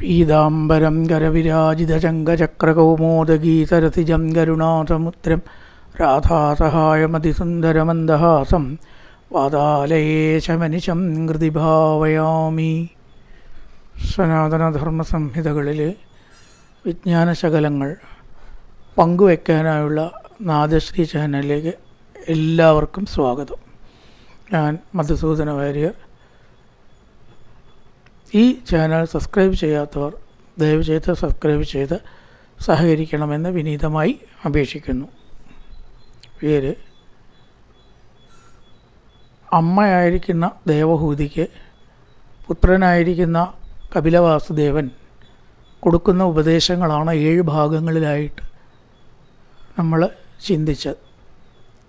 പീതാംബരം കരവിരാജിതശങ്കചക്രകൗമോദഗീതരസിജം കരുണാസമുദ്രം രാധാസഹായമതിസുന്ദരമന്ദഹാസം വാതാലയേശമനിശം കൃതി ഭാവയാമി സനാതനധർമ്മസംഹിതകളിലെ വിജ്ഞാനശകലങ്ങൾ പങ്കുവയ്ക്കാനായുള്ള നാദശ്രീ ചാനലിലേക്ക് എല്ലാവർക്കും സ്വാഗതം. ഞാൻ മധുസൂദന വാര്യർ ഈ ചാനൽ സബ്സ്ക്രൈബ് ചെയ്യാത്തവർ ദയവ് ചെയ്ത് സബ്സ്ക്രൈബ് ചെയ്ത് സഹകരിക്കണമെന്ന് വിനീതമായി അപേക്ഷിക്കുന്നു. പേര് അമ്മയായിരിക്കുന്ന ദേവഹൂതിക്ക് പുത്രനായിരിക്കുന്ന കപിലവാസുദേവൻ കൊടുക്കുന്ന ഉപദേശങ്ങളാണ് ഏഴ് ഭാഗങ്ങളിലായിട്ട് നമ്മൾ ചിന്തിച്ചത്.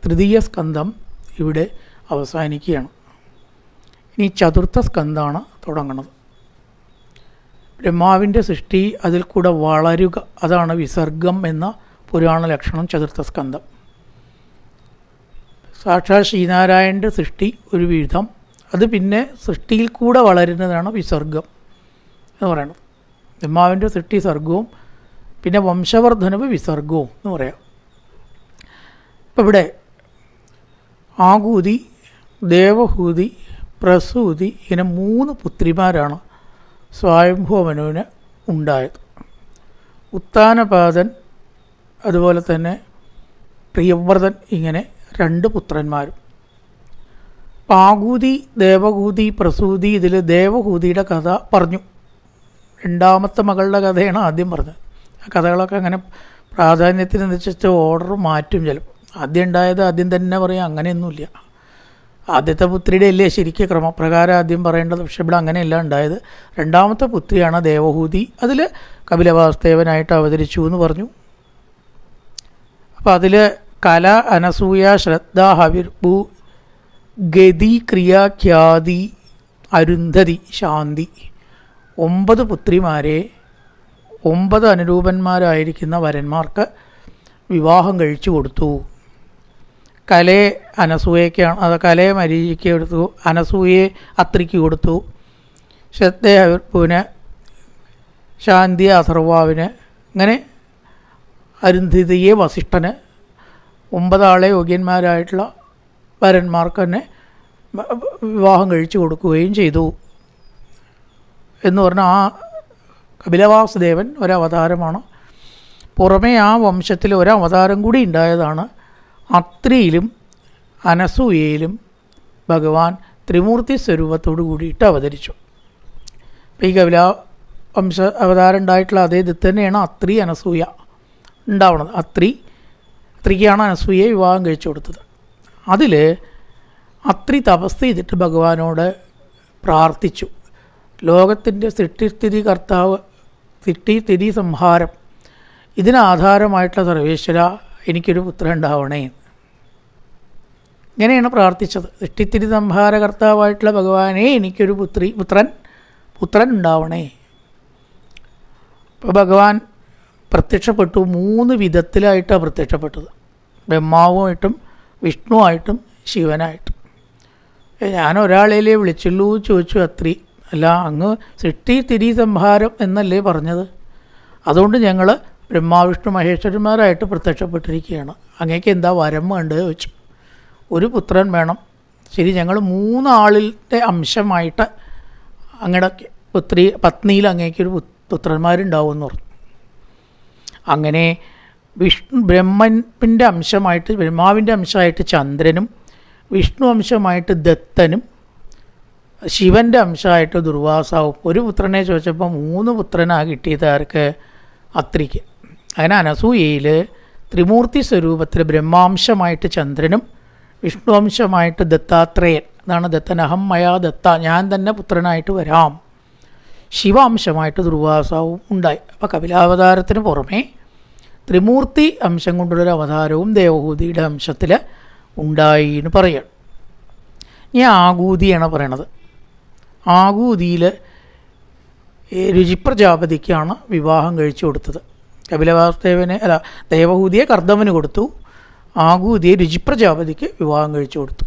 തൃതീയ സ്കന്ധം ഇവിടെ അവസാനിക്കുകയാണ്. ഇനി ചതുർത്ഥ സ്കന്ധാണ് തുടങ്ങുന്നത്. ബ്രഹ്മാവിന്റെ സൃഷ്ടി അതിൽ കൂടെ വളരുക. അതാണ് വിസർഗം എന്ന പുരാണ ലക്ഷണം ചതുർത്ഥ സ്കന്ധം സാക്ഷാത് ശ്രീനാരായണന്റെ സൃഷ്ടി ഒരു വിധം അത് പിന്നെ സൃഷ്ടിയിൽ കൂടെ വളരുന്നതാണ് വിസർഗം എന്ന് പറയുന്നത് ബ്രഹ്മാവിന്റെ സൃഷ്ടി സർഗവും പിന്നെ വംശവർദ്ധനവ് വിസർഗവും എന്ന് പറയാം. ഇപ്പം ഇവിടെ ആകൂതി ദേവഹൂതി പ്രസൂതി ഇങ്ങനെ മൂന്ന് പുത്രിമാരാണ് സ്വയംഭൂമനുവിന് ഉണ്ടായത്. ഉത്താനപാദൻ അതുപോലെ തന്നെ പ്രിയവ്രതൻ ഇങ്ങനെ രണ്ട് പുത്രന്മാരും. പാകൂതി ദേവഹൂതി പ്രസൂതി ഇതിൽ ദേവഹൂതിയുടെ കഥ പറഞ്ഞു. രണ്ടാമത്തെ മകളുടെ കഥയാണ് ആദ്യം പറഞ്ഞത്. ആ കഥകളൊക്കെ അങ്ങനെ പ്രാധാന്യത്തിനനുസരിച്ച് ഓർഡർ മാറ്റും ചിലപ്പോൾ. ആദ്യം ഉണ്ടായത് ആദ്യം തന്നെ പറയാം അങ്ങനെയൊന്നുമില്ല. ആദ്യത്തെ പുത്രിയുടെ അല്ലേ ശരിക്കും ക്രമപ്രകാരം ആദ്യം പറയേണ്ടത്? പക്ഷെ ഇവിടെ അങ്ങനെയല്ല ഉണ്ടായത്. രണ്ടാമത്തെ പുത്രിയാണ് ദേവഹൂതി. അതിൽ കപിലവാസ്തേവനായിട്ട് അവതരിച്ചു എന്ന് പറഞ്ഞു. അപ്പോൾ അതിൽ കല അനസൂയ ശ്രദ്ധ ഹവിർഭു ഗതി ക്രിയ ഖ്യാതി അരുന്ധതി ശാന്തി. ഒമ്പത് പുത്രിമാരെ ഒമ്പത് അനുരൂപന്മാരായിരിക്കുന്ന വരന്മാർക്ക് വിവാഹം കഴിച്ചു കൊടുത്തു. കലയെ അനസൂയക്കാണ് അത് കലയെ മരീചിക്ക് കൊടുത്തു അനസൂയയെ അത്രിക്ക് കൊടുത്തു. ശ്രദ്ധയെ ശാന്തി അഥർവാവിന് അങ്ങനെ അരുന്ധിതിയെ വസിഷ്ഠന് ഒമ്പതാളെ യോഗ്യന്മാരായിട്ടുള്ള വരന്മാർക്ക് തന്നെ വിവാഹം കഴിച്ചു കൊടുക്കുകയും ചെയ്തു. എന്ന് പറഞ്ഞാൽ ആ കപിലവാസുദേവൻ ഒരവതാരമാണ്. പുറമേ ആ വംശത്തിൽ ഒരവതാരം കൂടി ഉണ്ടായതാണ്. അത്രിയിലും അനസൂയയിലും ഭഗവാൻ ത്രിമൂർത്തി സ്വരൂപത്തോടു കൂടിയിട്ട് അവതരിച്ചു. അപ്പോൾ ഈ കപില വംശ അവതാരം ഉണ്ടായിട്ടുള്ള അതേ ഇത് തന്നെയാണ് അത്രി അനസൂയ ഉണ്ടാവുന്നത് അത്രി അത്രിക്കാണ് അനസൂയെ വിവാഹം കഴിച്ചു കൊടുത്തത്. അതിൽ അത്രി തപസ് ചെയ്തിട്ട് ഭഗവാനോട് പ്രാർത്ഥിച്ചു. ലോകത്തിന്റെ സൃഷ്ടിസ്ഥിതി കർത്താവ് സൃഷ്ടിസ്ഥിതി സംഹാരം ഇതിനാധാരമായിട്ടുള്ള സർവേശ്വര എനിക്കൊരു പുത്രൻ ഉണ്ടാവണേ ഇങ്ങനെയാണ് പ്രാർത്ഥിച്ചത്. ഇഷ്ടിത്തിരി സംഹാരകർത്താവായിട്ടുള്ള ഭഗവാനെ എനിക്കൊരു പുത്രി പുത്രൻ പുത്രൻ ഉണ്ടാവണേ. ഇപ്പോൾ ഭഗവാൻ പ്രത്യക്ഷപ്പെട്ടു. മൂന്ന് വിധത്തിലായിട്ടാണ് പ്രത്യക്ഷപ്പെട്ടത്. ബ്രഹ്മാവുമായിട്ടും വിഷ്ണുവായിട്ടും ശിവനായിട്ടും. ഞാൻ ഒരാളെയല്ലേ വിളിച്ചുള്ളൂ ചോദിച്ചു അത്രി. അല്ല അങ്ങ് സൃഷ്ടി തിരി സംഹാരം എന്നല്ലേ പറഞ്ഞത്? അതുകൊണ്ട് ഞങ്ങൾ ബ്രഹ്മാവിഷ്ണു മഹേശ്വരന്മാരായിട്ട് പ്രത്യക്ഷപ്പെട്ടിരിക്കുകയാണ്. അങ്ങേക്ക് എന്താ വരം വേണ്ടത് ചോദിച്ചു. ഒരു പുത്രൻ വേണം. ശരി ഞങ്ങൾ മൂന്നാളിന്റെ അംശമായിട്ട് അങ്ങയുടെ പുത്രി പത്നിയിൽ അങ്ങേക്ക് ഒരു പുത്രന്മാരുണ്ടാവും എന്ന് പറഞ്ഞു. അങ്ങനെ വിഷ്ണു ബ്രഹ്മന്റെ അംശമായിട്ട് ബ്രഹ്മാവിന്റെ അംശമായിട്ട് ചന്ദ്രനും വിഷ്ണു അംശമായിട്ട് ദത്തനും ശിവന്റെ അംശമായിട്ട് ദുർവാസാവും. ഒരു പുത്രനെ ചോദിച്ചപ്പോൾ മൂന്ന് പുത്രനാണ് കിട്ടിയത് ആർക്ക്? അത്രിക്ക്. അങ്ങനെ അനസൂയയിൽ ത്രിമൂർത്തി സ്വരൂപത്തിൽ ബ്രഹ്മാംശമായിട്ട് ചന്ദ്രനും വിഷ്ണു അംശമായിട്ട് ദത്താത്രേയൻ. അതാണ് ദത്തൻ അഹം മയാ ദത്ത. ഞാൻ തന്നെ പുത്രനായിട്ട് വരാം. ശിവാംശമായിട്ട് ദുർവാസാവും ഉണ്ടായി. അപ്പോൾ കപിലാവതാരത്തിന് പുറമേ ത്രിമൂർത്തി അംശം കൊണ്ടുള്ളൊരു അവതാരവും ദേവഹൂതിയുടെ അംശത്തിൽ ഉണ്ടായി എന്ന് പറയുകയാണ് ഇനി ആകൂതിയാണ് പറയണത്. ആകൂതിയിൽ രുചിപ്രജാപതിക്കാണ് വിവാഹം കഴിച്ചു കൊടുത്തത്. കപിലവാസുദേവന് അല്ല ദേവഹൂതിയെ കർദ്ദവന് കൊടുത്തു. ആകൂതിയെ രുചിപ്രജാപതിക്ക് വിവാഹം കഴിച്ചു കൊടുത്തു.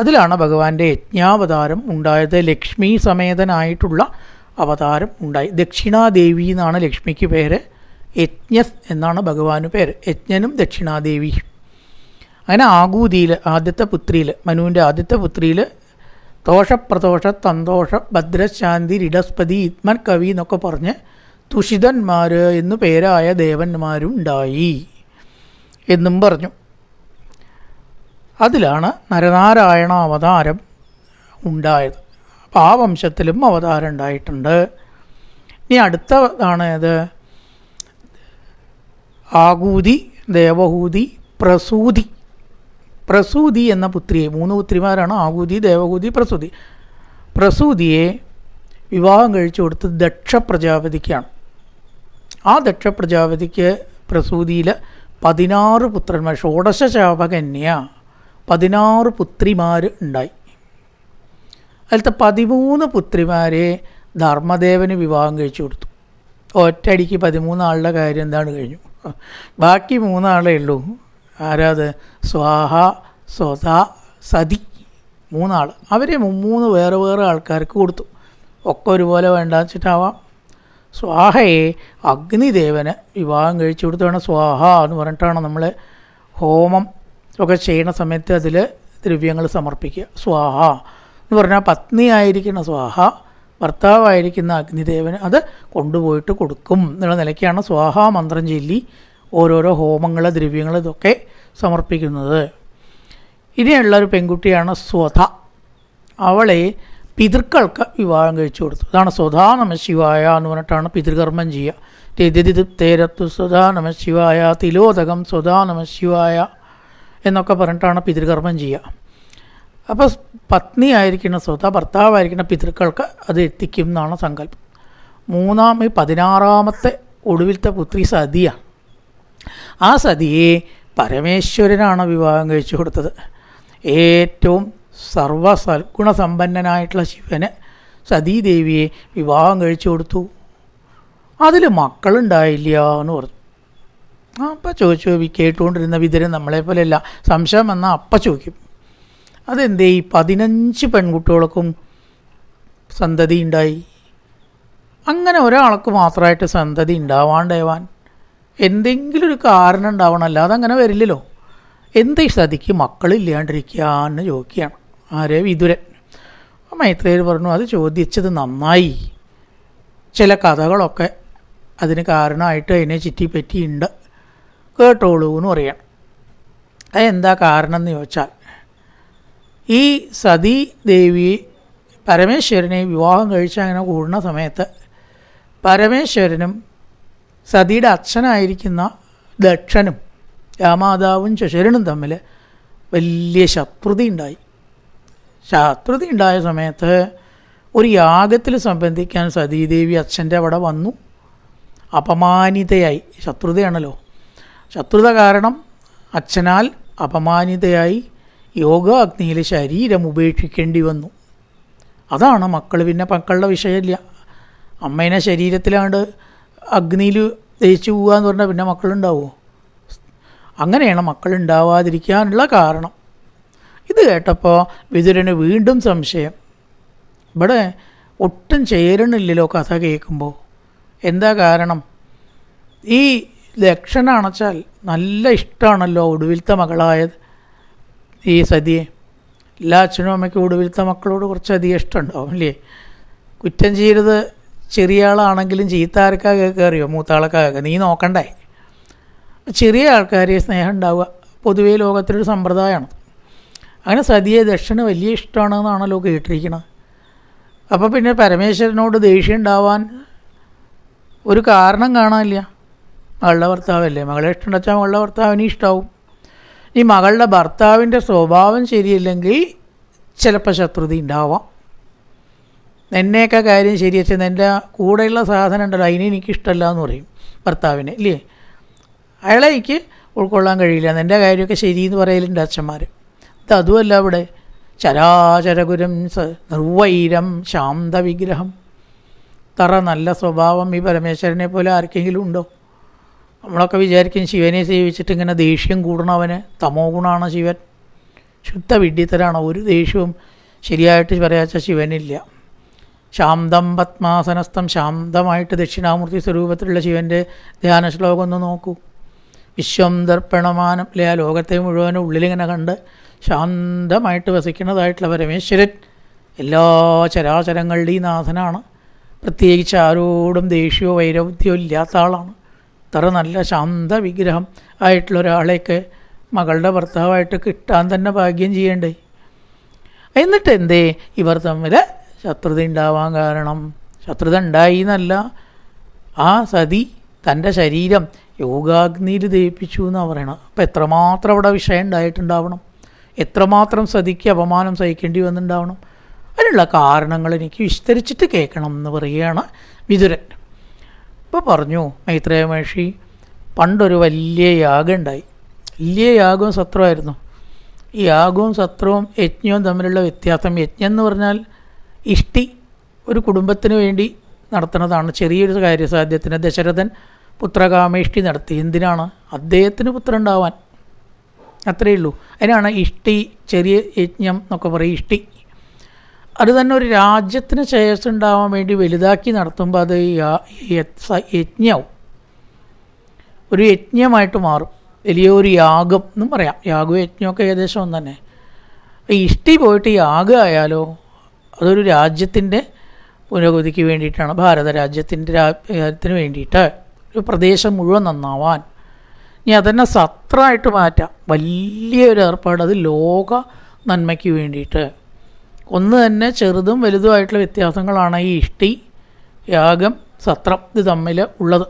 അതിലാണ് ഭഗവാന്റെ യജ്ഞാവതാരം ഉണ്ടായത്. ലക്ഷ്മി സമേതനായിട്ടുള്ള അവതാരം ഉണ്ടായി. ദക്ഷിണാദേവി എന്നാണ് ലക്ഷ്മിക്ക് പേര്. യജ്ഞ എന്നാണ് ഭഗവാന് പേര്. യജ്ഞനും ദക്ഷിണാദേവി. അങ്ങനെ ആകൂതിയിൽ ആദ്യത്തെ പുത്രിയിൽ മനുവിന്റെ ആദ്യത്തെ പുത്രിയിൽ ദോഷപ്രദോഷ തന്തോഷ ഭദ്രശാന്തി രിഡസ്പതി ഇത്മൻ കവി എന്നൊക്കെ പറഞ്ഞ് തുഷിതന്മാർ എന്നു പേരായ ദേവന്മാരും ഉണ്ടായി എന്നും പറഞ്ഞു. അതിലാണ് നരനാരായണ അവതാരം ഉണ്ടായത്. അപ്പോൾ ആ വംശത്തിലും അവതാരം ഉണ്ടായിട്ടുണ്ട്. ഇനി അടുത്തതാണ് ഇത് ആകൂതി ദേവഹൂതി പ്രസൂതി. പ്രസൂതി എന്ന പുത്രിയെ മൂന്ന് പുത്രിമാരാണ് ആകൂതി ദേവഹൂതി പ്രസൂതി. പ്രസൂതിയെ വിവാഹം കഴിച്ചു കൊടുത്ത് ദക്ഷ പ്രജാപതിക്കാണ് ആ ദക്ഷ പ്രജാപതിക്ക് പ്രസൂതിയിൽ പതിനാറ് പുത്രന്മാർ ഷോഡശ ഷോഡശശാപകന്യ പതിനാറ് പുത്രിമാർ ഉണ്ടായി. അതിലത്തെ പതിമൂന്ന് പുത്രിമാരെ ധർമ്മദേവന് വിവാഹം കഴിച്ചു കൊടുത്തു. ഒറ്റയടിക്ക് പതിമൂന്നാളുടെ കാര്യം എന്താണ് കഴിഞ്ഞു? ബാക്കി മൂന്നാളേ ഉള്ളൂ. ആരാത്? സ്വാഹ സ്വത സതി മൂന്നാൾ അവരെ മൂന്ന് വേറെ വേറെ ആൾക്കാർക്ക് കൊടുത്തു. ഒക്കെ ഒരുപോലെ വേണ്ടാന്ന് വെച്ചിട്ടാവാം. സ്വാഹയെ അഗ്നിദേവന് വിവാഹം കഴിച്ചു കൊടുത്താണ് സ്വാഹ എന്ന് പറഞ്ഞിട്ടാണ് നമ്മൾ ഹോമം ഒക്കെ ചെയ്യുന്ന സമയത്ത് അതിൽ ദ്രവ്യങ്ങൾ സമർപ്പിക്കുക. സ്വാഹ എന്ന് പറഞ്ഞാൽ പത്നിയായിരിക്കുന്ന സ്വാഹ ഭർത്താവായിരിക്കുന്ന അഗ്നിദേവന് അത് കൊണ്ടുപോയിട്ട് കൊടുക്കും എന്നുള്ള നിലയ്ക്കാണ് സ്വാഹ മന്ത്രം ചൊല്ലി ഓരോരോ ഹോമങ്ങൾ ദ്രവ്യങ്ങൾ ഇതൊക്കെ സമർപ്പിക്കുന്നത്. ഇനിയുള്ള ഒരു പെൺകുട്ടിയാണ് സ്വധ. അവളെ പിതൃക്കൾക്ക് വിവാഹം കഴിച്ചു കൊടുത്തു. അതാണ് സ്വധാ നമ ശിവായ എന്ന് പറഞ്ഞിട്ടാണ് പിതൃകർമ്മം ചെയ്യുക. രതിഥി തേരത്തു സ്വധാ നമ ശിവായ തിലോദകം സ്വധാ നമ ശിവായ എന്നൊക്കെ പറഞ്ഞിട്ടാണ് പിതൃകർമ്മം ചെയ്യുക. അപ്പോൾ പത്നി ആയിരിക്കുന്ന സ്വത ഭർത്താവായിരിക്കുന്ന പിതൃക്കൾക്ക് അത് എത്തിക്കും എന്നാണ് സങ്കല്പം. മൂന്നാം പതിനാറാമത്തെ ഒടുവിലത്തെ പുത്രി സതിയാണ്. ആ സതിയെ പരമേശ്വരനാണ് വിവാഹം കഴിച്ചു കൊടുത്തത്. ഏറ്റവും സർവ സൽഗുണസമ്പന്നനായിട്ടുള്ള ശിവന് സതീദേവിയെ വിവാഹം കഴിച്ചു കൊടുത്തു. അതിൽ മക്കളുണ്ടായില്ല എന്ന് പറഞ്ഞു. അപ്പം ചോദിച്ചു കേട്ടുകൊണ്ടിരുന്ന വിതരം നമ്മളെ പോലെയല്ല. സംശയം വന്നാൽ അപ്പം ചോദിക്കും. അതെന്തേ? ഈ പതിനഞ്ച് പെൺകുട്ടികൾക്കും സന്തതി ഉണ്ടായി. അങ്ങനെ ഒരാൾക്ക് മാത്രമായിട്ട് സന്തതി ഉണ്ടാവാണ്ടേവാൻ എന്തെങ്കിലും ഒരു കാരണം ഉണ്ടാവണം. അല്ലാതെ അങ്ങനെ വരില്ലല്ലോ. എന്തേ സതിക്ക് മക്കളില്ലാണ്ടിരിക്കുക എന്ന് ചോദിക്കുകയാണ്. ആരേ? വിതുരൻ. മൈത്രേയർ പറഞ്ഞു അത് ചോദിച്ചത് നന്നായി. ചില കഥകളൊക്കെ അതിന് കാരണമായിട്ട് അതിനെ ചുറ്റിപ്പറ്റിയുണ്ട്. കേട്ടോളൂ എന്ന് പറയാം. അതെന്താ കാരണം എന്ന് ചോദിച്ചാൽ ഈ സതീ ദേവി പരമേശ്വരനെ വിവാഹം കഴിച്ച് അങ്ങനെ കൂടുന്ന സമയത്ത് പരമേശ്വരനും സതിയുടെ അച്ഛനായിരിക്കുന്ന ദക്ഷനും രാമാതാവും ശശരനും തമ്മിൽ വലിയ ശത്രുത ശത്രുത ഉണ്ടായ സമയത്ത് ഒരു യാഗത്തിൽ സംബന്ധിക്കാൻ സതീദേവി അച്ഛന്റെ അവിടെ വന്നു. അപമാനിതയായി. ശത്രുതയാണല്ലോ. ശത്രുത കാരണം അച്ഛനാൽ അപമാനിതയായി യോഗ അഗ്നിയിൽ ശരീരം ഉപേക്ഷിക്കേണ്ടി വന്നു. അതാണ് മക്കൾ പിന്നെ മക്കളുടെ വിഷയമില്ല. അമ്മേനെ ശരീരത്തിലാണ്ട് അഗ്നിയിൽ ദഹിച്ചു പോകുക എന്ന് പറഞ്ഞാൽ പിന്നെ മക്കളുണ്ടാവുമോ? അങ്ങനെയാണ് മക്കൾ ഉണ്ടാവാതിരിക്കാനുള്ള കാരണം. ഇത് കേട്ടപ്പോൾ വിതുരന് വീണ്ടും സംശയം. ഇവിടെ ഒട്ടും ചേരണില്ലല്ലോ കഥ കേൾക്കുമ്പോൾ എന്താ കാരണം? ഈ ദക്ഷനാണച്ചാൽ നല്ല ഇഷ്ടമാണല്ലോ ഒടുവിലത്തെ മകളായത്. ഈ സതിയെ. എല്ലാ അച്ഛനും അമ്മയ്ക്കും ഒടുവിലത്തെ മക്കളോട് കുറച്ചധികം ഇഷ്ടമുണ്ടാവും അല്ലേ കുറ്റം ചെയ്യരുത്. ചെറിയ ആളാണെങ്കിലും ചീത്ത കയറിയോ കേൾക്കുക നീ നോക്കണ്ടേ? ചെറിയ ആൾക്കാരെ സ്നേഹം ഉണ്ടാവുക പൊതുവേ ലോകത്തിലൊരു സമ്പ്രദായമാണ്. അങ്ങനെ സതിയെ ദക്ഷന് വലിയ ഇഷ്ടമാണെന്നാണല്ലോ കേട്ടിരിക്കുന്നത്. അപ്പോൾ പിന്നെ പരമേശ്വരനോട് ദേഷ്യം ഉണ്ടാവാൻ ഒരു കാരണം കാണാനില്ല. മകളുടെ ഭർത്താവല്ലേ? മകളെ ഇഷ്ടം വെച്ചാൽ മകളുടെ ഭർത്താവിന് ഇഷ്ടമാവും ഈ മകളുടെ ഭർത്താവിന്റെ സ്വഭാവം ശരിയല്ലെങ്കിൽ ചിലപ്പോൾ ശത്രുത ഉണ്ടാവാം. എന്നെയൊക്കെ കാര്യം ശരി വെച്ചാൽ എന്റെ കൂടെയുള്ള സാധനം ഉണ്ടല്ലോ അതിനെ എനിക്കിഷ്ടമല്ല എന്ന് പറയും ഭർത്താവിനെ ഇല്ലേ? അയാളെ എനിക്ക് ഉൾക്കൊള്ളാൻ കഴിയില്ല. എന്റെ കാര്യമൊക്കെ ശരിയെന്ന് പറയലുണ്ട് അച്ഛന്മാർ ഇത് അതുമല്ല ഇവിടെ ചരാചരഗുരം സ നിർവൈരം ശാന്തവിഗ്രഹം. തറ നല്ല സ്വഭാവം ഈ പരമേശ്വരനെ പോലെ ആർക്കെങ്കിലും ഉണ്ടോ? നമ്മളൊക്കെ വിചാരിക്കും ശിവനെ സേവിച്ചിട്ട് ഇങ്ങനെ ദേഷ്യം കൂടണവന് തമോ ഗുണമാണ് ശിവൻ. ശുദ്ധ വിഡ്ഢിത്തരാണ് ഒരു ദേഷ്യവും ശരിയായിട്ട് പറയാച്ച ശിവനില്ല. ശാന്തം പത്മാസനസ്ഥം ശാന്തമായിട്ട് ദക്ഷിണാമൂർത്തി സ്വരൂപത്തിലുള്ള ശിവന്റെ ധ്യാന ശ്ലോകം ഒന്ന് നോക്കൂ. വിശ്വം ദർപ്പണമാനം. അല്ലെ ആ ലോകത്തെ മുഴുവനും ഉള്ളിലിങ്ങനെ കണ്ട് ശാന്തമായിട്ട് വസിക്കുന്നതായിട്ടുള്ള പരമേശ്വരൻ എല്ലാ ചരാചരങ്ങളുടെയും നാഥനാണ്. പ്രത്യേകിച്ച് ആരോടും ദേഷ്യമോ വൈരവ്യമോ ഇല്ലാത്ത ആളാണ്. ഇത്ര നല്ല ശാന്ത വിഗ്രഹം ആയിട്ടുള്ള ഒരാളെയൊക്കെ മകളുടെ ഭർത്താവായിട്ട് കിട്ടാൻ തന്നെ ഭാഗ്യം ചെയ്യണ്ടേ? എന്നിട്ട് എന്തേ ഇവർ തമ്മിൽ ശത്രുത ഉണ്ടാവാൻ കാരണം. ശത്രുത ഉണ്ടായി എന്നല്ല. ആ സതി തന്റെ ശരീരം യോഗാഗ്നിയിൽ ദയിപ്പിച്ചു എന്നാണ് പറയണത്. അപ്പോൾ എത്രമാത്രം അവിടെ വിഷയം ഉണ്ടായിട്ടുണ്ടാവണം? എത്രമാത്രം സതിക്ക് അപമാനം സഹിക്കേണ്ടി വന്നിട്ടുണ്ടാവണം? അതിനുള്ള കാരണങ്ങൾ എനിക്ക് വിസ്തരിച്ചിട്ട് കേൾക്കണം എന്ന് പറയുകയാണ് വിതുരൻ. ഇപ്പോൾ പറഞ്ഞു മൈത്രേയ മഹർഷി പണ്ടൊരു വലിയ യാഗം ഉണ്ടായി. വലിയ യാഗവും സത്രമായിരുന്നു ഈ യാഗവും സത്രവും യജ്ഞവും തമ്മിലുള്ള വ്യത്യാസം യജ്ഞം എന്ന് പറഞ്ഞാൽ ഇഷ്ടി ഒരു കുടുംബത്തിന് വേണ്ടി നടത്തുന്നതാണ്. ചെറിയൊരു കാര്യസാധ്യത്തിന് ദശരഥൻ പുത്രകാമേഷ്ടി നടത്തി. എന്തിനാണ്? അദ്ദേഹത്തിന് പുത്രൻ ഉണ്ടാവാൻ. അത്രയേ ഉള്ളൂ. അതിനാണ് ഇഷ്ടി ചെറിയ യജ്ഞം എന്നൊക്കെ പറയും ഇഷ്ടി. അത് തന്നെ ഒരു രാജ്യത്തിന് ശേഷം ഉണ്ടാവാൻ വേണ്ടി വലുതാക്കി നടത്തുമ്പോൾ അത് യജ്ഞവും. ഒരു യജ്ഞമായിട്ട് മാറും. വലിയൊരു യാഗം എന്നും പറയാം. യാഗവും യജ്ഞമൊക്കെ ഏകദേശം ഒന്ന് തന്നെ. ഇഷ്ടി പോയിട്ട് യാഗം ആയാലോ അതൊരു രാജ്യത്തിന്റെ പുരോഗതിക്ക് വേണ്ടിയിട്ടാണ്. ഭാരത രാജ്യത്തിന്റെ രാജ്യത്തിന് വേണ്ടിയിട്ട്. ഒരു പ്രദേശം മുഴുവൻ നന്നാവാൻ. ഇനി അതന്നെ സത്രമായിട്ട് മാറ്റാം. വലിയൊരു ഏർപ്പാട് അത് ലോക നന്മയ്ക്ക് വേണ്ടിയിട്ട്. ഒന്ന് തന്നെ ചെറുതും വലുതുമായിട്ടുള്ള വ്യത്യാസങ്ങളാണ് ഈ ഇഷ്ടി യാഗം സത്രം ഇത് തമ്മിൽ ഉള്ളത്.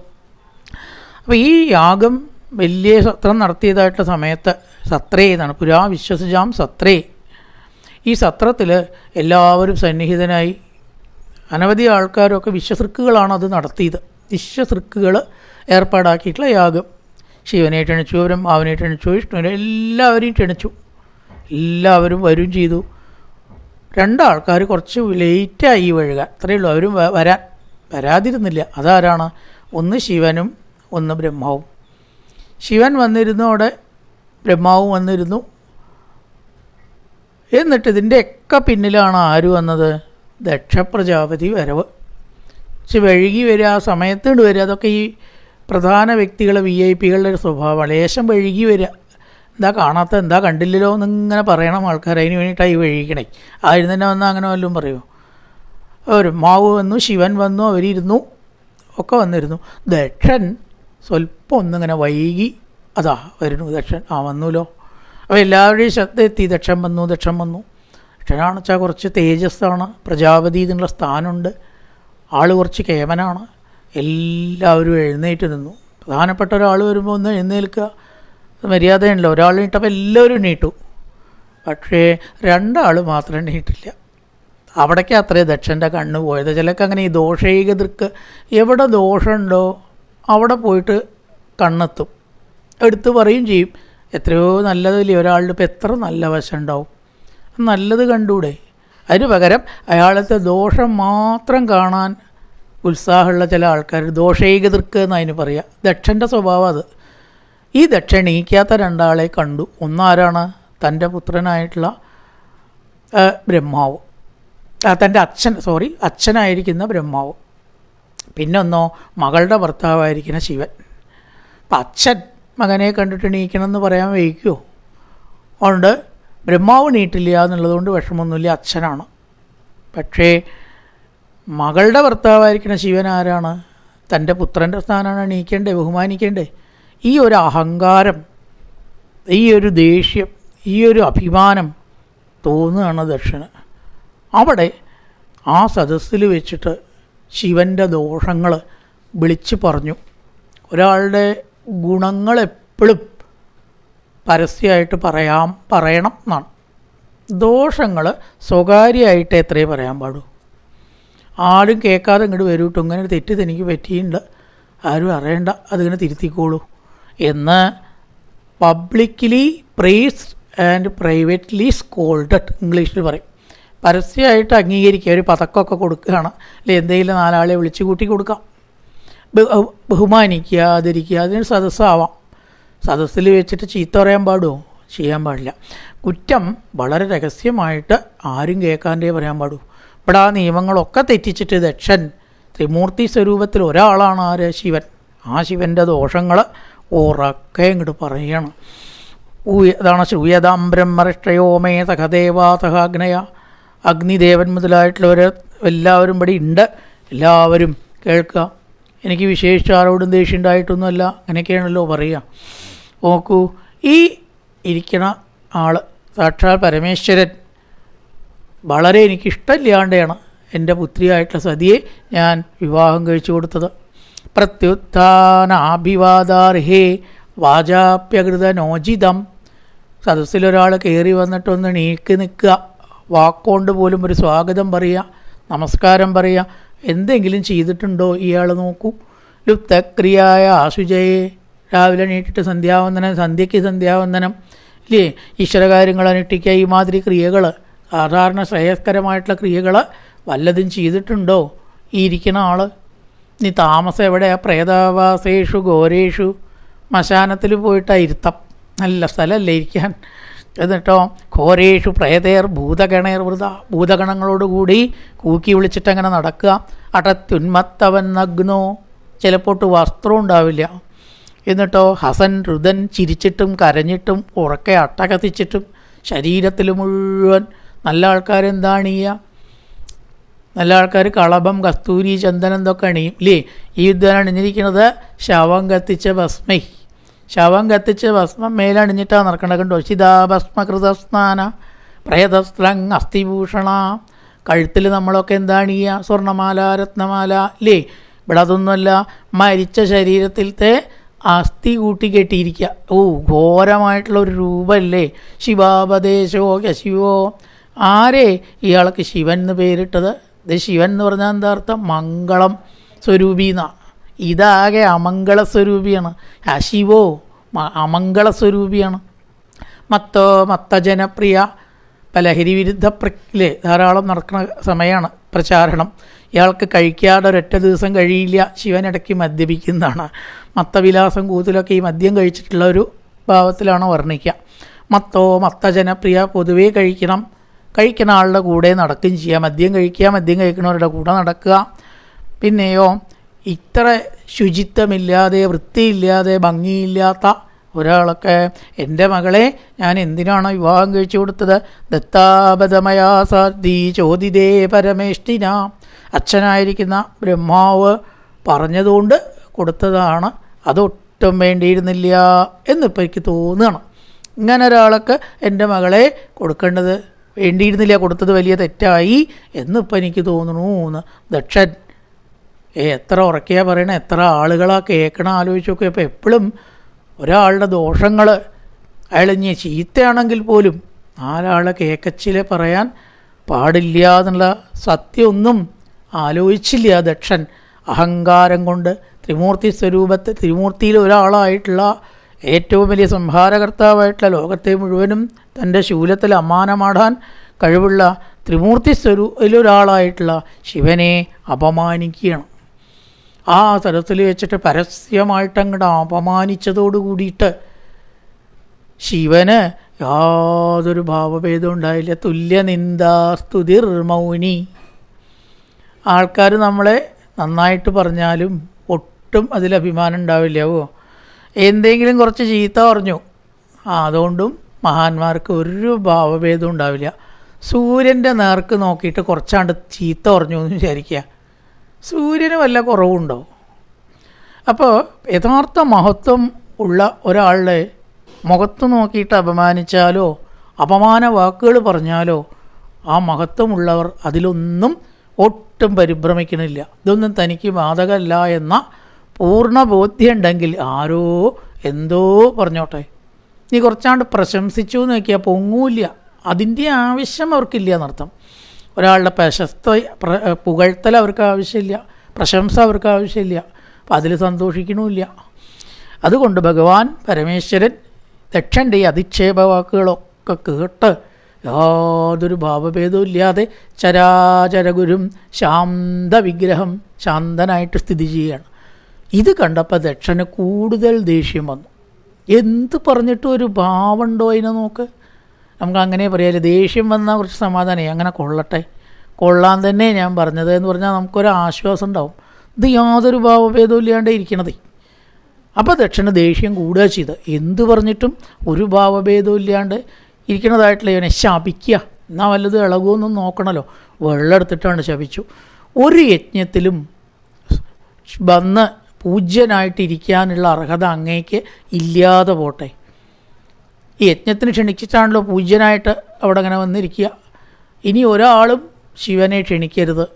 അപ്പോൾ ഈ യാഗം വലിയ സത്രം നടത്തിയതായിട്ടുള്ള സമയത്ത് സത്രേ എന്നാണ്. പുരാ വിശ്വസിജാം സത്രേ. ഈ സത്രത്തിൽ എല്ലാവരും സന്നിഹിതനായി അനവധി ആൾക്കാരൊക്കെ വിശ്വസൃക്കുകളാണ് അത് നടത്തിയത്. വിശ്വസൃക്കുകൾ ഏർപ്പാടാക്കിയിട്ടുള്ള യാഗം. ശിവനെ ക്ഷണിച്ചു ബ്രഹ്മാവിനെ ക്ഷണിച്ചു വിഷ്ണുവിനെ എല്ലാവരെയും ക്ഷണിച്ചു. എല്ലാവരും വരും ചെയ്തു. രണ്ടാൾക്കാർ കുറച്ച് ലേറ്റായി വഴുക. അത്രയേ ഉള്ളൂ. അവരും വരാൻ വരാതിരുന്നില്ല. അതാരാണ്? ഒന്ന് ശിവനും ഒന്ന് ബ്രഹ്മാവും. ശിവൻ വന്നിരുന്നു അവിടെ. ബ്രഹ്മാവും വന്നിരുന്നു. എന്നിട്ട് ഇതിന്റെയൊക്കെ പിന്നിലാണ് ആര് വന്നത്? ദക്ഷപ്രജാപതി വരവ്. പക്ഷെ വഴുകി വരിക സമയത്തോട് വരിക അതൊക്കെ ഈ പ്രധാന വ്യക്തികളെ വി ഐ പികളുടെ ഒരു സ്വഭാവം. ലേശം വഴുകി വരിക എന്താ കാണാത്ത എന്താ കണ്ടില്ലല്ലോ എന്നിങ്ങനെ പറയണം ആൾക്കാർ അതിന് വേണ്ടിയിട്ടായി വഴുകണേ ആരും തന്നെ വന്നാൽ അങ്ങനെ വല്ലതും പറയുമോ ഒരു മാവ് വന്നു ശിവൻ വന്നു അവരിരുന്നു ഒക്കെ വന്നിരുന്നു. ദക്ഷൻ സ്വല്പം ഒന്നിങ്ങനെ വൈകി അതാ വരുന്നു ദക്ഷൻ. ആ വന്നുല്ലോ അപ്പോൾ എല്ലാവരുടെയും ശ്രദ്ധ എത്തി ദക്ഷൻ വന്നു ദക്ഷൻ വന്നു. ദക്ഷനാണെന്ന് വെച്ചാൽ കുറച്ച് തേജസ്സാണ്. പ്രജാപതി എന്നുള്ള സ്ഥാനമുണ്ട്. ആൾ കുറച്ച് കേമനാണ്. എല്ലാവരും എഴുന്നേറ്റ് നിന്നു. പ്രധാനപ്പെട്ട ഒരാൾ വരുമ്പോൾ ഒന്ന് എഴുന്നേൽക്കുക. മര്യാദയുണ്ടല്ലോ. ഒരാൾ നീട്ടപ്പോൾ എല്ലാവരും നീട്ടു. പക്ഷേ രണ്ടാൾ മാത്രം നീട്ടില്ല. അവിടേക്ക് അത്രയും ദക്ഷന്റെ കണ്ണ് പോയത്. ചിലക്ക് അങ്ങനെ ഈ ദോഷൈക ദൃക്ക് എവിടെ ദോഷമുണ്ടോ അവിടെ പോയിട്ട് കണ്ണെത്തും. എടുത്തു പറയും ചെയ്യും. എത്രയോ നല്ലതില്ലേ? ഒരാളുടെ ഇപ്പം എത്ര നല്ല വശം ഉണ്ടാവും നല്ലത് കണ്ടൂടെ? അതിന് പകരം അയാളത്തെ ദോഷം മാത്രം കാണാൻ ഉത്സാഹമുള്ള ചില ആൾക്കാർ ദോഷൈക ദൃക്ക് എന്ന് അതിന് പറയുക. ദക്ഷന്റെ സ്വഭാവം അത്. ഈ ദക്ഷൻ എണീക്കാത്ത രണ്ടാളെ കണ്ടു. ഒന്നാരാണ്? തന്റെ പുത്രനായിട്ടുള്ള ബ്രഹ്മാവ്. തന്റെ അച്ഛൻ സോറി അച്ഛനായിരിക്കുന്ന ബ്രഹ്മാവ്. പിന്നൊന്നോ മകളുടെ ഭർത്താവായിരിക്കുന്ന ശിവൻ. അപ്പം അച്ഛൻ മകനെ കണ്ടിട്ട് എണീക്കണം എന്ന് പറയാൻ വയ്ക്കുമോ അതുകൊണ്ട് ബ്രഹ്മാവ് നീട്ടില്ല എന്നുള്ളതുകൊണ്ട് വിഷമമൊന്നുമില്ല. അച്ഛനാണ്. പക്ഷേ മകളുടെ ഭർത്താവായിരിക്കുന്ന ശിവൻ ആരാണ്? തന്റെ പുത്രന്റെ സ്ഥാനമാണ് എണീക്കേണ്ടേ ബഹുമാനിക്കേണ്ടേ? ഈ ഒരു അഹങ്കാരം ഈ ഒരു ദേഷ്യം ഈ ഒരു അഭിമാനം തോന്നുകയാണ് ദക്ഷന് അവിടെ ആ സദസ്സിൽ വെച്ചിട്ട് ശിവന്റെ ദോഷങ്ങൾ വിളിച്ചു പറഞ്ഞു. ഒരാളുടെ ഗുണങ്ങൾ എപ്പോഴും പരസ്യമായിട്ട് പറയാം പറയണം എന്നാണ്. ദോഷങ്ങൾ സ്വകാര്യമായിട്ട് എത്രയേ പറയാൻ പാടൂ ആരും കേൾക്കാതെ ഇങ്ങോട്ട് വരൂ കേട്ടോ ഇങ്ങനെ തെറ്റ് തനിക്ക് പറ്റിയിട്ടുണ്ട് ആരും അറിയണ്ട. അതിങ്ങനെ തിരുത്തിക്കോളൂ. എന്ന് publicly praise and privately scolded ഇംഗ്ലീഷിൽ പറയും. പരസ്യമായിട്ട് അംഗീകരിക്കുക. ഒരു പതക്കമൊക്കെ കൊടുക്കുകയാണ്. അല്ലെങ്കിൽ എന്തെങ്കിലും നാലാളെ വിളിച്ചു കൂട്ടി കൊടുക്കാം. ബഹു- ബഹുമാനിക്കുക ആദരിക്കുക അതിന് സദസ്സാവാം. സദസ്സിൽ വെച്ചിട്ട് ചീത്ത പറയാൻ പാടുമോ ചെയ്യാൻ പാടില്ല. കുറ്റം വളരെ രഹസ്യമായിട്ട് ആരും കേൾക്കാണ്ടേ പറയാൻ പാടൂ. ഇവിടെ ആ നിയമങ്ങളൊക്കെ തെറ്റിച്ചിട്ട് ദക്ഷൻ? ത്രിമൂർത്തി സ്വരൂപത്തിൽ ഒരാളാണ് ആര് ശിവൻ. ആ ശിവന്റെ ദോഷങ്ങൾ ഉറക്കെ ഇങ്ങോട്ട് പറയണം. അതാണ് ശ്രൂയതാം ബ്രഹ്മറിഷ്ടയോമേ സഹദേവാ സഹാഗ്നയ അഗ്നിദേവൻ മുതലായിട്ടുള്ളവർ എല്ലാവരും ഇവിടെ ഉണ്ട് എല്ലാവരും കേൾക്കുക എനിക്ക് വിശേഷിച്ച് ആരോടും ദേഷ്യം ഉണ്ടായിട്ടൊന്നുമല്ല അങ്ങനെയൊക്കെയാണല്ലോ പറയുക നോക്കൂ ഈ ഇരിക്കണ ആൾ സാക്ഷാൽ പരമേശ്വരൻ. വളരെ എനിക്കിഷ്ടമില്ലാണ്ടാണ് എന്റെ പുത്രിയായിട്ടുള്ള സതിയെ ഞാൻ വിവാഹം കഴിച്ചു കൊടുത്തത്. പ്രത്യുത്ഥാനാഭിവാദാർഹേ വാചാപ്യകൃതനോചിതം. സദസ്സിലൊരാൾ കയറി വന്നിട്ടൊന്ന് നീക്കി നിൽക്കുക. വാക്കുകൊണ്ട് പോലും ഒരു സ്വാഗതം പറയുക. നമസ്കാരം പറയുക. എന്തെങ്കിലും ചെയ്തിട്ടുണ്ടോ? ഇയാൾ നോക്കൂ. ലുപ്തക്രിയായ ആശുജയെ രാവിലെ നീട്ടിട്ട് സന്ധ്യാവന്ദനം സന്ധ്യയ്ക്ക് സന്ധ്യാവന്ദനം ഇല്ലേ? ഈശ്വരകാര്യങ്ങൾ അനുഷ്ഠിക്കുക. ഈ മാതിരി ക്രിയകൾ സാധാരണ ശ്രേയസ്കരമായിട്ടുള്ള ക്രിയകൾ വല്ലതും ചെയ്തിട്ടുണ്ടോ? ഈ ഇരിക്കുന്ന ആൾ നീ താമസം എവിടെയാ പ്രേതാവാസേഷു ഘോരേഷു ശ്മശാനത്തിൽ പോയിട്ട് ഇരുത്തം. നല്ല സ്ഥലമല്ലേ ഇരിക്കാൻ. എന്നിട്ടോ ഘോരേഷു പ്രേതേർ ഭൂതഗണേർ വൃത ഭൂതഗണങ്ങളോടുകൂടി കൂക്കി വിളിച്ചിട്ടങ്ങനെ നടക്കുക. അടത്യുന്മത്തവൻ നഗ്നോ. ചിലപ്പോട്ട് വസ്ത്രം ഉണ്ടാവില്ല. എന്നിട്ടോ ഹസൻ രുദൻ ചിരിച്ചിട്ടും കരഞ്ഞിട്ടും ഉറക്കെ അട്ടകത്തിച്ചിട്ടും ശരീരത്തിൽ മുഴുവൻ നല്ല ആൾക്കാരെന്താണ് ചെയ്യുക നല്ല ആൾക്കാർ കളഭം കസ്തൂരി ചന്ദനം ഇതൊക്കെ അണിയും. ഇല്ലേ? ഈ യുദ്ധമാണ് അണിഞ്ഞിരിക്കുന്നത് ശവം കത്തിച്ച ഭസ്മൈ. ശവം കത്തിച്ച ഭസ്മം മേലണിഞ്ഞിട്ടാണ് നടക്കണത് കണ്ടോ? ശിതാഭസ്മകൃതസ്നാന പ്രയതസ്ത്രങ് അസ്ഥിഭൂഷണ. കഴുത്തിൽ നമ്മളൊക്കെ എന്താണ് ചെയ്യുക സ്വർണമാല രത്നമാല. ഇല്ലേ? ഇവിടെ അതൊന്നുമല്ല മരിച്ച ശരീരത്തിലത്തെ അസ്ഥി കൂട്ടി കെട്ടിയിരിക്കുക ഓ ഘോരമായിട്ടുള്ള ഒരു രൂപമല്ലേ ശിവാപദേശോ ശിവോ ആരേ ഇയാൾക്ക് ശിവൻ എന്ന് പേരിട്ടത്? ഇത് ശിവൻ എന്ന് പറഞ്ഞാൽ എന്താ അർത്ഥം? മംഗളം സ്വരൂപി എന്നാണ് ഇതാകെ അമംഗള സ്വരൂപിയാണ്. അശിവോ അമംഗള സ്വരൂപിയാണ്. മത്തോ മത്തജനപ്രിയ പലഹരി ലഹരി വിരുദ്ധ പ്രക്രിയ ധാരാളം നടക്കുന്ന സമയമാണ് പ്രചാരണം. ഇയാൾക്ക് കഴിക്കാതെ ഒരൊറ്റ ദിവസം കഴിയില്ല. ശിവൻ ഇടയ്ക്ക് മദ്യപിക്കുന്നതാണ്. മത്തവിലാസം കൂത്തിലൊക്കെ ഈ മദ്യം കഴിച്ചിട്ടുള്ള ഒരു ഭാവത്തിലാണ് വർണിക്കുക. മത്തോ മത്തജനപ്രിയ പൊതുവേ കഴിക്കണം. കഴിക്കുന്ന ആളുടെ കൂടെ നടക്കുകയും ചെയ്യുക മദ്യം കഴിക്കുക മദ്യം കഴിക്കുന്നവരുടെ കൂടെ നടക്കുക. പിന്നെയോ ഇത്ര ശുചിത്വമില്ലാതെ വൃത്തിയില്ലാതെ ഭംഗിയില്ലാത്ത ഒരാളൊക്കെ എന്റെ മകളെ ഞാൻ എന്തിനാണ് വിവാഹം കഴിച്ചു കൊടുത്തത്? ദത്താപതമയാ സാധി ചോദിതേ പരമേഷ്ഠിന അച്ഛനായിരിക്കുന്ന ബ്രഹ്മാവ് പറഞ്ഞതുകൊണ്ട് കൊടുത്തതാണ്. അതൊട്ടും വേണ്ടിയിരുന്നില്ല എന്നിപ്പോൾ എനിക്ക് തോന്നുകയാണ്. ഇങ്ങനെ ഒരാൾക്ക് എന്റെ മകളെ കൊടുക്കേണ്ടത് വേണ്ടിയിരുന്നില്ല കൊടുത്തത് വലിയ തെറ്റായി എന്നിപ്പോൾ എനിക്ക് തോന്നുന്നു എന്ന് ദക്ഷൻ ഏ എത്ര ഉറക്കിയാ പറയണേ? എത്ര ആളുകളാ കേൾക്കണം ആലോചിച്ച് നോക്കുക ഇപ്പോൾ എപ്പോഴും ഒരാളുടെ ദോഷങ്ങൾ അയാൾ ഇനി ചീത്തയാണെങ്കിൽ പോലും നാലാളെ കേക്കച്ചിലെ പറയാൻ പാടില്ല എന്നുള്ള സത്യമൊന്നും ആലോചിച്ചില്ല ദക്ഷൻ. അഹങ്കാരം കൊണ്ട് ത്രിമൂർത്തി സ്വരൂപത്തെ ത്രിമൂർത്തിയിൽ ഒരാളായിട്ടുള്ള ഏറ്റവും വലിയ സംഹാരകർത്താവായിട്ടുള്ള ലോകത്തെ മുഴുവനും തന്റെ ശൂലത്തിൽ അമ്മാനമാടാൻ കഴിവുള്ള ത്രിമൂർത്തി സ്വരൂപിലൊരാളായിട്ടുള്ള ശിവനെ അപമാനിക്കുകയാണ്. ആ തരത്തിൽ വെച്ചിട്ട് പരസ്യമായിട്ട് അങ്ങോട്ട് അപമാനിച്ചതോട് കൂടിയിട്ട് ശിവന് യാതൊരു ഭാവഭേദവും ഉണ്ടായില്ല. തുല്യനിന്ദാസ്തുതിർ മൗനി. ആൾക്കാർ നമ്മളെ നന്നായിട്ട് പറഞ്ഞാലും ഒട്ടും അതിൽ അഭിമാനം എന്തെങ്കിലും കുറച്ച് ചീത്ത പറഞ്ഞു. ആ അതുകൊണ്ടും മഹാന്മാർക്ക് ഒരു ഭാവഭേദവും ഉണ്ടാവില്ല. സൂര്യന്റെ നേർക്ക് നോക്കിയിട്ട് കുറച്ചാണ്ട് ചീത്ത പറഞ്ഞു എന്ന് വിചാരിക്കുക. സൂര്യന് വല്ല കുറവുണ്ടോ? അപ്പോൾ യഥാർത്ഥ മഹത്വം ഉള്ള ഒരാളുടെ മുഖത്ത് നോക്കിയിട്ട് അപമാനിച്ചാലോ അപമാന വാക്കുകൾ പറഞ്ഞാലോ ആ മഹത്വമുള്ളവർ അതിലൊന്നും ഒട്ടും പരിഭ്രമിക്കണില്ല. ഇതൊന്നും തനിക്ക് ബാധകമല്ല എന്ന പൂർണ ബോധ്യം ഉണ്ടെങ്കിൽ ആരോ എന്തോ പറഞ്ഞോട്ടെ. നീ കുറച്ചാണ്ട് പ്രശംസിച്ചു എന്ന് നോക്കിയാൽ പൊങ്ങൂല്ല. അതിന്റെ ആവശ്യം അവർക്കില്ല എന്നർത്ഥം. ഒരാളുടെ പ്രശസ്ത പ്ര പുകഴ്ത്തൽ അവർക്ക് ആവശ്യമില്ല. പ്രശംസ അവർക്ക് ആവശ്യമില്ല. അപ്പം അതിൽ സന്തോഷിക്കണമില്ല. അതുകൊണ്ട് ഭഗവാൻ പരമേശ്വരൻ ദക്ഷന്റെ ഈ അധിക്ഷേപ വാക്കുകളൊക്കെ കേട്ട് യാതൊരു ഭാവഭേദവും ഇല്ലാതെ ചരാചരഗുരും ശാന്ത വിഗ്രഹം ശാന്തനായിട്ട് സ്ഥിതി ചെയ്യുകയാണ്. ഇത് കണ്ടപ്പോൾ ദക്ഷന് കൂടുതൽ ദേഷ്യം വന്നു. എന്ത് പറഞ്ഞിട്ടും ഒരു ഭാവമുണ്ടോ അതിനെ നോക്ക്. നമുക്ക് അങ്ങനെ പറയാമല്ലോ ദേഷ്യം വന്നാൽ കുറച്ച് സമാധാനമായി. അങ്ങനെ കൊള്ളട്ടെ. കൊള്ളാൻ തന്നെ ഞാൻ പറഞ്ഞത് എന്ന് പറഞ്ഞാൽ നമുക്കൊരു ആശ്വാസം ഉണ്ടാവും. ഇത് യാതൊരു ഭാവഭേദവും ഇല്ലാണ്ടേ ഇരിക്കണതേ. അപ്പോൾ ദക്ഷന് ദേഷ്യം കൂടുക ചെയ്ത്. എന്ത് പറഞ്ഞിട്ടും ഒരു ഭാവഭേദവും ഇല്ലാണ്ട് ഇരിക്കണതായിട്ടുള്ള ഇവനെ ശപിക്കുക. എന്നാൽ വല്ലത് ഇളകുമെന്നും നോക്കണമല്ലോ വെള്ളം എടുത്തിട്ടാണ് ശപിച്ചു. ഒരു യജ്ഞത്തിലും വന്ന് പൂജ്യനായിട്ടിരിക്കാനുള്ള അർഹത അങ്ങേക്ക് ഇല്ലാതെ പോട്ടെ. ഈ യജ്ഞത്തിന് ക്ഷണിച്ചിട്ടാണല്ലോ പൂജ്യനായിട്ട് അവിടെ അങ്ങനെ വന്നിരിക്കുക. ഇനി ഒരാളും ശിവനെ ക്ഷണിക്കരുത്.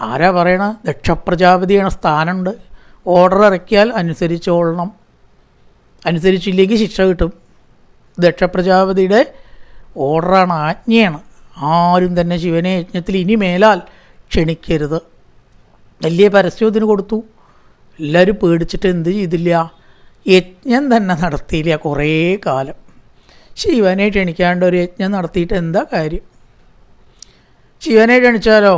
ആരാ പറയണ? ദക്ഷപ്രജാപതിയാണ് സ്ഥാനമുണ്ട്. ഓർഡർ ഇറക്കിയാൽ അനുസരിച്ചോളണം. അനുസരിച്ചില്ലെങ്കിൽ ശിക്ഷ കിട്ടും. ദക്ഷപ്രജാപതിയുടെ ഓർഡറാണ് ആജ്ഞയാണ്. ആരും തന്നെ ശിവനെ യജ്ഞത്തിൽ ഇനി മേലാൽ ക്ഷണിക്കരുത്. വലിയ പരസ്യത്തിന് കൊടുത്തു. എല്ലാവരും പേടിച്ചിട്ട് എന്ത് ചെയ്തില്ല? യജ്ഞം തന്നെ നടത്തിയില്ല കുറേ കാലം. ശിവനെ ക്ഷണിക്കാണ്ട് ഒരു യജ്ഞം നടത്തിയിട്ട് എന്താ കാര്യം? ശിവനെ ക്ഷണിച്ചാലോ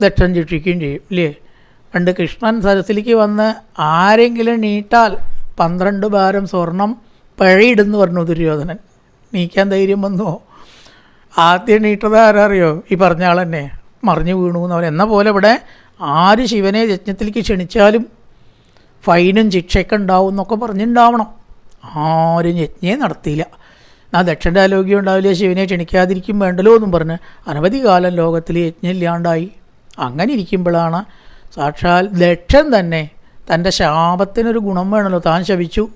ദക്ഷൻ ശിക്ഷിക്കുകയും ചെയ്യും ഇല്ലേ? പണ്ട് കൃഷ്ണൻ സരസിലേക്ക് വന്ന് ആരെങ്കിലും നീട്ടാൽ പന്ത്രണ്ട് ഭാരം സ്വർണം പഴയിടുന്നു പറഞ്ഞു ദുര്യോധനൻ. നീക്കാൻ ധൈര്യം വന്നുവോ ആദ്യം നീട്ടത് ആരറിയോ? ഈ പറഞ്ഞ ആൾ തന്നെ മറിഞ്ഞു വീണു എന്ന് എന്ന പോലെ ഇവിടെ ആര് ശിവനെ യജ്ഞത്തിലേക്ക് ക്ഷണിച്ചാലും ഫൈനും ശിക്ഷയൊക്കെ ഉണ്ടാവും എന്നൊക്കെ പറഞ്ഞിട്ടുണ്ടാവണം ആരും യജ്ഞയെ നടത്തിയില്ല. ആ ദക്ഷന്റെ ആരോഗ്യം ഉണ്ടാവില്ല ശിവനെ ക്ഷണിക്കാതിരിക്കും വേണ്ടല്ലോ എന്നും പറഞ്ഞ് അനവധി കാലം ലോകത്തിൽ യജ്ഞമില്ലാണ്ടായി. അങ്ങനെ ഇരിക്കുമ്പോഴാണ് സാക്ഷാൽ ദക്ഷൻ തന്നെ തന്റെ ശാപത്തിനൊരു ഗുണം വേണമല്ലോ താൻ ശപിച്ചു.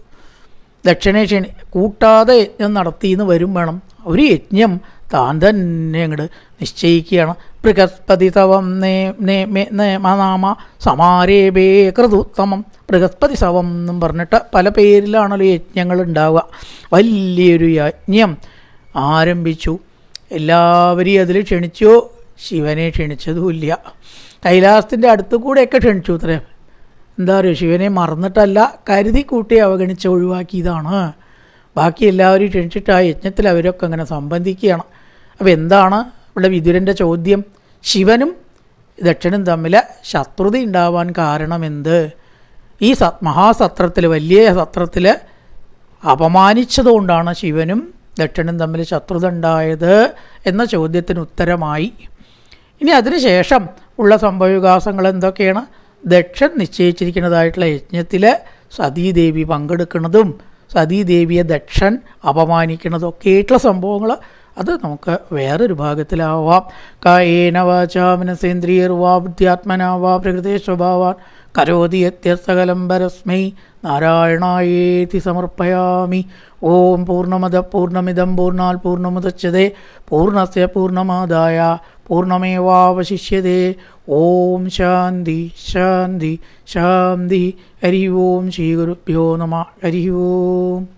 ദക്ഷിണേ ക്ഷണി കൂട്ടാതെ യജ്ഞം നടത്തിയെന്ന് വരും വേണം. ഒരു യജ്ഞം താൻ തന്നെ അങ്ങോട്ട് നിശ്ചയിക്കുകയാണ്. ബൃഹസ്പതി സവം നേ നേ മേ- നേമനാമ സമാരേപേ കൃതുത്തമം. ബൃഹസ്പതി സവം എന്നും പറഞ്ഞിട്ട് പല പേരിലാണല്ലോ യജ്ഞങ്ങൾ ഉണ്ടാവുക. വലിയൊരു യജ്ഞം ആരംഭിച്ചു. എല്ലാവരെയും അതിൽ ക്ഷണിച്ചു? ശിവനെ ക്ഷണിച്ചതുമില്ല. കൈലാസത്തിന്റെ അടുത്ത് കൂടെയൊക്കെ ക്ഷണിച്ചു അത്രേ. എന്താ പറയുക ശിവനെ മറന്നിട്ടല്ല കരുതി കൂട്ടി അവഗണിച്ച് ഒഴിവാക്കിയതാണ്. ബാക്കി എല്ലാവരും ക്ഷണിച്ചിട്ട് ആ യജ്ഞത്തിൽ അവരൊക്കെ അങ്ങനെ സംബന്ധിക്കുകയാണ്. അപ്പോൾ എന്താണ് ഇവിടെ വിതുരന്റെ ചോദ്യം? ശിവനും ദക്ഷനും തമ്മിൽ ശത്രുത ഉണ്ടാവാൻ കാരണമെന്ത് ഈ സ മഹാസത്രത്തിൽ വലിയ സത്രത്തിൽ അപമാനിച്ചതുകൊണ്ടാണ് ശിവനും ദക്ഷനും തമ്മിൽ ശത്രുത ഉണ്ടായത് എന്ന ചോദ്യത്തിന് ഉത്തരമായി. ഇനി അതിനുശേഷം ഉള്ള സംഭവവികാസങ്ങൾ എന്തൊക്കെയാണ്? ദക്ഷൻ നിശ്ചയിച്ചിരിക്കുന്നതായിട്ടുള്ള യജ്ഞത്തിൽ സതീദേവി പങ്കെടുക്കുന്നതും സതീദേവിയെ ദക്ഷൻ അപമാനിക്കുന്നതും ഒക്കെ ആയിട്ടുള്ള സംഭവങ്ങൾ അത് നമുക്ക് വേറൊരു ഭാഗത്തിലാവാം. കായേന വാ പ്രകൃതി സ്വഭാവാൻ കരോതി യത്യസകലം പരസ്മൈ നാരായണായേതി സമർപ്പയാമി. ഓം പൂർണമത പൂർണമിതം പൂർണാൽ പൂർണമുദച്ഛതേ പൂർണസ്യ പൂർണമാദായ പൂർണമേവാവശിഷ്യതേ ഓം ശാന്തി ശാന്തി ശാന്തി. ഹരി ഓം ശ്രീ ഗുരുഭ്യോ നമ. ഹരി ഓം.